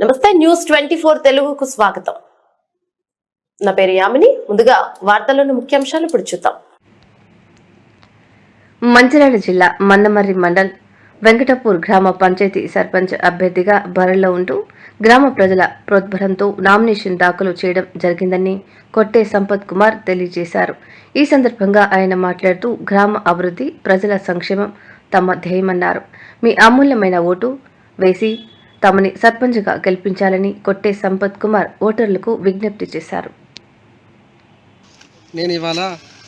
నమస్తే news twenty four తెలుగుకు స్వాగతం. నా పేరు యామిని. ముందుగా వార్తల్లోని ముఖ్యాంశాలు ఇప్పుడు చూద్దాం. మంచిర్యాల జిల్లా మందమర్రి మండల్ వెంకటపూర్ గ్రామ పంచాయతీ సర్పంచ్ అభ్యర్థిగా బరిలో ఉంటూ గ్రామ ప్రజల ప్రోద్బలంతో నామినేషన్ దాఖలు చేయడం జరిగిందని కొట్టే సంపత్ కుమార్ తెలియజేశారు. ఈ సందర్భంగా ఆయన మాట్లాడుతూ గ్రామ అభివృద్ధి ప్రజల సంక్షేమం తమ ధ్యేయమన్నారు. మీ అమూల్యమైన ఓటు వేసి తమని సర్పంచ్గా గెలిపించాలని కొట్టే సంపత్ కుమార్ ఓటర్లకు విజ్ఞప్తి చేశారు. నేను ఇవాళ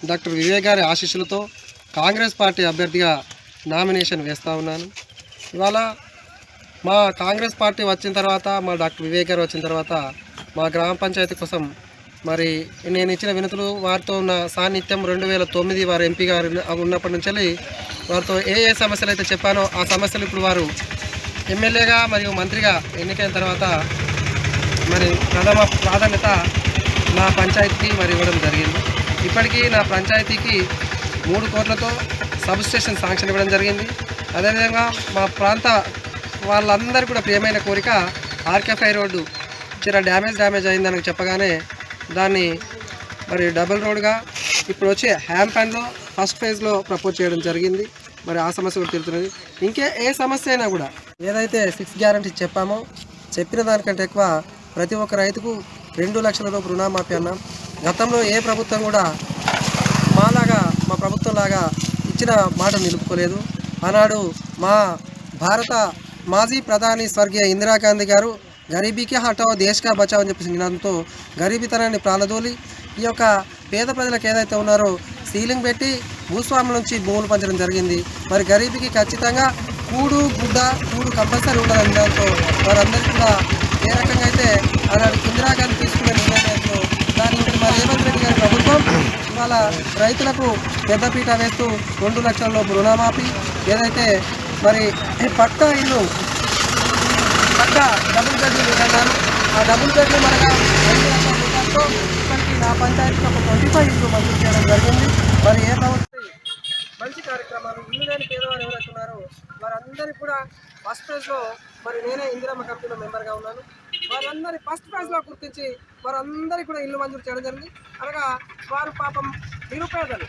డాక్టర్ వివేక్ గారి ఆశీస్సులతో కాంగ్రెస్ పార్టీ అభ్యర్థిగా నామినేషన్ వేస్తూ ఉన్నాను. ఇవాళ మా కాంగ్రెస్ పార్టీ వచ్చిన తర్వాత మా డాక్టర్ వివేక్ గారు వచ్చిన తర్వాత మా గ్రామ పంచాయతీ కోసం మరి నేను ఇచ్చిన వినతులు వారితో ఉన్న సాన్నిధ్యం రెండు వేల తొమ్మిది వారు ఎంపీ గారు ఉన్నప్పటి నుంచి వారితో ఏ ఏ సమస్యలు అయితే చెప్పానో ఆ సమస్యలు ఇప్పుడు వారు ఎమ్మెల్యేగా మరియు మంత్రిగా ఎన్నికైన తర్వాత మరి ప్రథమ ప్రాధాన్యత నా పంచాయతీకి మరి ఇవ్వడం జరిగింది. ఇప్పటికీ నా పంచాయతీకి మూడు కోట్లతో సబ్ స్టేషన్ శాంక్షన్ ఇవ్వడం జరిగింది. అదేవిధంగా మా ప్రాంత వాళ్ళందరూ కూడా ప్రియమైన కోరిక ఆర్కేఫై రోడ్డు చిన్న డ్యామేజ్ డ్యామేజ్ అయిందని చెప్పగానే దాన్ని మరి డబుల్ రోడ్గా ఇప్పుడు వచ్చే హ్యాంప్ అండ్లో ఫస్ట్ ఫేజ్లో ప్రపోజ్ చేయడం జరిగింది. మరి ఆ సమస్య కూడా తీరుతున్నది. ఇంకే ఏ సమస్య అయినా కూడా ఏదైతే సిక్స్ గ్యారంటీ చెప్పామో చెప్పిన దానికంటే ఎక్కువ ప్రతి ఒక్క రైతుకు రెండు లక్షలతో రుణమాఫీ అన్నాం. గతంలో ఏ ప్రభుత్వం కూడా మాలాగా మా ప్రభుత్వం లాగా ఇచ్చిన మాట నిలుపుకోలేదు. ఆనాడు మా భారత మాజీ ప్రధాని స్వర్గీయ ఇందిరాగాంధీ గారు గరీబీకి హటావో దేశకా బచావ్ అని చెప్పేసి నినాదంతో గరీబీతనాన్ని ప్రాలదోలి ఈ యొక్క పేద ప్రజలకు ఏదైతే ఉన్నారో సీలింగ్ పెట్టి భూస్వాముల నుంచి భూములు పంచడం జరిగింది. మరి గరీబీకి ఖచ్చితంగా కూడు గుడ్డ కూడు కంపల్సరీ ఉండాలని దాంతో వారందరికీ కూడా ఏ రకంగా అయితే ఆనాడు ఇందిరాగాంధీ తీసుకునే నిర్ణయంలో దాని ఇప్పుడు మా రేవంత్ రెడ్డి గారి ప్రభుత్వం ఇవాళ రైతులకు పెద్దపీట వేస్తూ రెండు లక్షల రుణమాఫీ ఏదైతే మరి పక్కా ఇల్లు పక్కా డబుల్ బెడ్రూమ్ అన్నారు ఆ డబుల్ బెడ్రూమ్ అనగా రెండు లక్షల రూపాయలతో ఇప్పటికీ నా పంచాయతీకి ఒక ట్వంటీ ఫైవ్ ఇల్లు మంజూరు చేయడం జరిగింది. మరి ఏ ప్రభుత్వం వారందరికీ కూడా ఫస్ట్ ప్రైజ్లో మరి నేనే ఇందిరమ్మ కమిటీలో మెంబర్గా ఉన్నాను. వారందరి ఫస్ట్ ప్రైజ్లో గుర్తించి వారందరికీ కూడా ఇల్లు మంజూరు చేయడం జరిగింది. అనగా వారు పాపం నిరుపేదలు.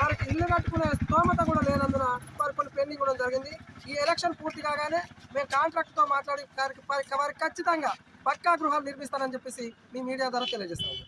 వారికి ఇల్లు కట్టుకునే స్తోమత కూడా లేనందున వారు కొన్ని పెండింగ్ కూడా జరిగింది. ఈ ఎలక్షన్ పూర్తి కాగానే మేము కాంట్రాక్ట్తో మాట్లాడి వారికి వారికి ఖచ్చితంగా పక్కా గృహాలు నిర్మిస్తానని చెప్పేసి మీ మీడియా ద్వారా తెలియజేస్తాము.